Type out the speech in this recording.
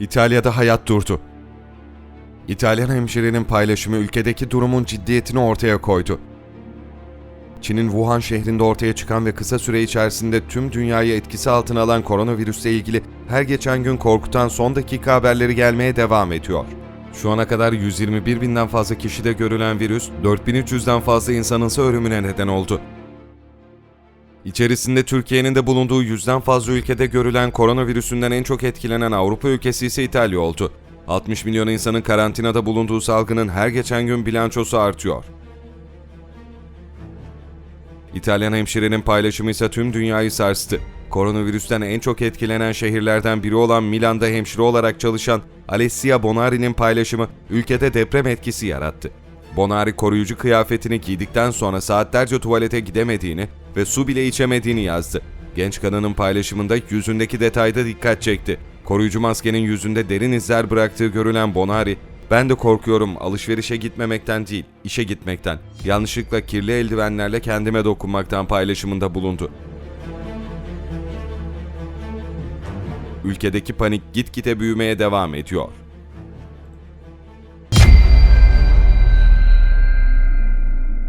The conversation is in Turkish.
İtalya'da hayat durdu. İtalyan hemşirenin paylaşımı ülkedeki durumun ciddiyetini ortaya koydu. Çin'in Wuhan şehrinde ortaya çıkan ve kısa süre içerisinde tüm dünyayı etkisi altına alan koronavirüsle ilgili her geçen gün korkutan son dakika haberleri gelmeye devam ediyor. Şu ana kadar 121 binden fazla kişide görülen virüs, 4300'den fazla insanın ölümüne neden oldu. İçerisinde Türkiye'nin de bulunduğu yüzden fazla ülkede görülen koronavirüsünden en çok etkilenen Avrupa ülkesi ise İtalya oldu. 60 milyon insanın karantinada bulunduğu salgının her geçen gün bilançosu artıyor. İtalyan hemşirenin paylaşımı ise tüm dünyayı sarstı. Koronavirüsten en çok etkilenen şehirlerden biri olan Milan'da hemşire olarak çalışan Alessia Bonari'nin paylaşımı ülkede deprem etkisi yarattı. Bonari koruyucu kıyafetini giydikten sonra saatlerce tuvalete gidemediğini ve su bile içemediğini yazdı. Genç kadının paylaşımında yüzündeki detayda dikkat çekti. Koruyucu maskenin yüzünde derin izler bıraktığı görülen Bonari, ben de korkuyorum alışverişe gitmemekten değil, işe gitmekten. Yanlışlıkla kirli eldivenlerle kendime dokunmaktan paylaşımında bulundu. Ülkedeki panik gitgide büyümeye devam ediyor.